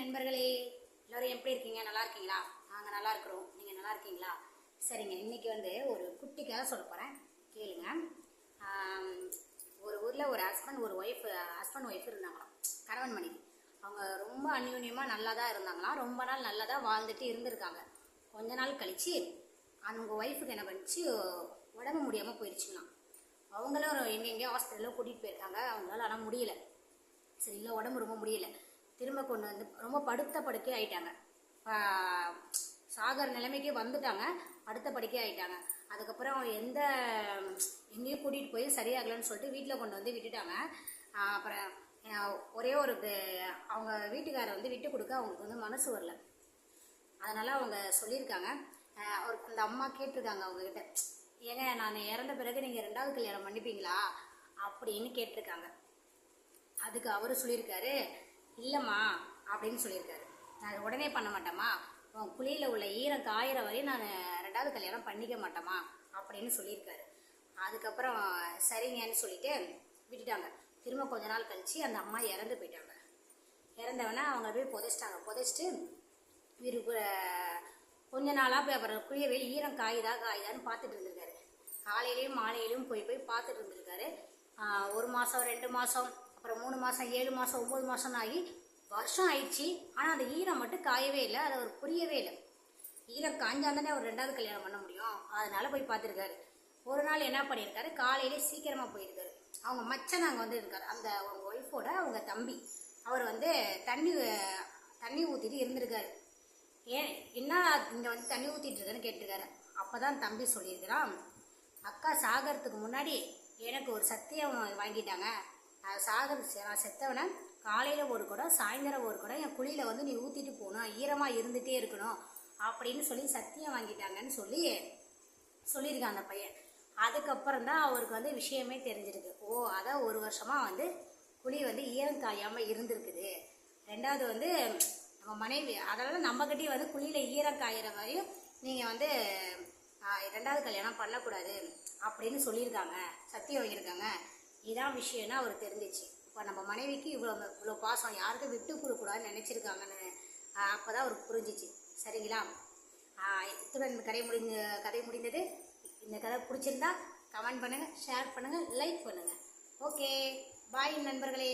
நண்பர்களே எல்லோரும் எப்படி இருக்கீங்க? நல்லா இருக்கீங்களா? நாங்கள் நல்லா இருக்கிறோம். நீங்கள் நல்லா இருக்கீங்களா? சரிங்க இன்னைக்கு வந்து ஒரு குட்டி கதை சொல்ல போகிறேன் கேளுங்க. ஒரு ஊரில் ஒரு ஹஸ்பண்ட் ஒரு ஒய்ஃப் ஹஸ்பண்ட் ஒய்ஃப் இருந்தாங்களாம். கணவன் மனைவி. அவங்க ரொம்ப அந்யூன்யமாக நல்லா தான் இருந்தாங்களாம். ரொம்ப நாள் நல்லா தான் வாழ்ந்துட்டு இருந்திருக்காங்க. கொஞ்ச நாள் கழித்து அவங்க ஒய்ஃபுக்கு என்ன பண்ணிச்சு? உடம்பு முடியாமல் போயிடுச்சுங்களாம் அவங்களும் எங்கெங்கேயோ ஹாஸ்பிட்டலில் கூட்டிகிட்டு போயிருக்காங்க. அவங்களால ஆனால் முடியல. சரிங்களா உடம்பு ரொம்ப முடியலை. திரும்ப கொண்டு வந்து ரொம்ப படுத்த படுக்கை ஆயிட்டாங்க. சாகர நிலைமைக்கு வந்துட்டாங்க. படுத்த படுக்கை ஆயிட்டாங்க. அதுக்கப்புறம் எந்த எங்கேயும் கூட்டிகிட்டு போய் சரியாகலன்னு சொல்லிட்டு வீட்டில் கொண்டு வந்து விட்டுட்டாங்க. அப்புறம் ஒரே ஒரு அவங்க வீட்டுக்காரர் வந்து விட்டு கொடுக்க அவங்களுக்கு வந்து மனசு வரல. அதனால் அவங்க சொல்லியிருக்காங்க. அவர் ஒரு அந்த அம்மா கேட்டிருக்காங்க அவங்கக்கிட்ட ஏங்க நான் இறந்த பிறகு நீங்கள் ரெண்டாவது கல்யாணம் பண்ணிப்பீங்களா? அப்படின்னு கேட்டிருக்காங்க. அதுக்கு அவர் சொல்லியிருக்காரு இல்லைம்மா அப்படின்னு சொல்லியிருக்காரு. நான் அதை உடனே பண்ண மாட்டேம்மா. உன் குழியில் உள்ள ஈரம் காயிற வரையும் நான் ரெண்டாவது கல்யாணம் பண்ணிக்க மாட்டேம்மா அப்படின்னு சொல்லியிருக்காரு. அதுக்கப்புறம் சரிங்கன்னு சொல்லிட்டு விட்டுட்டாங்க. திரும்ப கொஞ்ச நாள் கழித்து அந்த அம்மா இறந்து போயிட்டாங்க. இறந்தவொடனே அவங்க போய் புதைச்சிட்டாங்க. புதைச்சிட்டு இவருக்கு கொஞ்ச நாளாக போய் அப்புறம் குழியவே ஈரம் காயுதா காயுதான்னு பார்த்துட்டு இருந்திருக்காரு. காலையிலையும் மாலையிலையும் போய் போய் பார்த்துட்டு இருந்திருக்காரு. ஒரு மாதம் ரெண்டு மாதம் அப்புறம் மூணு மாதம் ஏழு மாதம் ஒம்பது மாதம் ஆகி வருஷம் ஆயிடுச்சு. ஆனால் அந்த ஈரம் மட்டும் காயவே இல்லை. அது அவர் புரியவே இல்லை. ஈரம் காஞ்சாந்தானே அவர் ரெண்டாவது கல்யாணம் பண்ண முடியும். அதனால போய் பார்த்துருக்காரு. ஒரு நாள் என்ன பண்ணியிருக்காரு? காலையிலே சீக்கிரமாக போயிருக்காரு. அவங்க மச்சன் அங்கே வந்து இருக்காரு. அந்த அவங்க ஒய்ஃபோட அவங்க தம்பி. அவர் வந்து தண்ணி தண்ணி ஊற்றிட்டு இருந்திருக்காரு. ஏன் என்ன இங்கே வந்து தண்ணி ஊற்றிட்டு இருக்கேன்னு கேட்டிருக்காரு. அப்போ தான் தம்பி சொல்லியிருக்கிறான் அக்கா சாகிறதுக்கு முன்னாடி எனக்கு ஒரு சத்தியம் வாங்கிட்டாங்க. நான் நான் செத்தவனை காலையில் ஒரு குடம் சாயந்தரம் ஒரு குடம் என் குழியில் வந்து நீ ஊற்றிட்டு போகணும் ஈரமாக இருந்துகிட்டே இருக்கணும் அப்படின்னு சொல்லி சத்தியம் வாங்கிட்டாங்கன்னு சொல்லி சொல்லியிருக்கான் அந்த பையன். அதுக்கப்புறம் தான் அவருக்கு வந்து விஷயமே தெரிஞ்சிருக்கு. ஓ அதான் ஒரு வருஷமாக வந்து குழி வந்து ஈரம் காயாமல் இருந்திருக்குது. ரெண்டாவது வந்து நம்ம மனைவி அதனால் நம்மக்கிட்டே வந்து குழியில் ஈரம் காயிற வரையும் நீங்கள் வந்து ரெண்டாவது கல்யாணம் பண்ணக்கூடாது அப்படின்னு சொல்லியிருக்காங்க. சத்தியம் வாங்கியிருக்காங்க. இதான் விஷயம்னு அவர் தெரிஞ்சிச்சு. இப்போ நம்ம மனைவிக்கு இவ்வளோ இவ்வளோ பாசம் யாருக்கும் விட்டு கொடுக்கூடாதுன்னு நினச்சிருக்காங்கன்னு அப்போ தான் அவருக்கு புரிஞ்சிச்சு. சரிங்களா? இத்துடன் இந்த கதை முடிஞ்ச கதை முடிந்தது. இந்த கதை பிடிச்சிருந்தா கமெண்ட் பண்ணுங்கள் ஷேர் பண்ணுங்கள் லைக் பண்ணுங்கள் ஓகே. பாய் நண்பர்களே.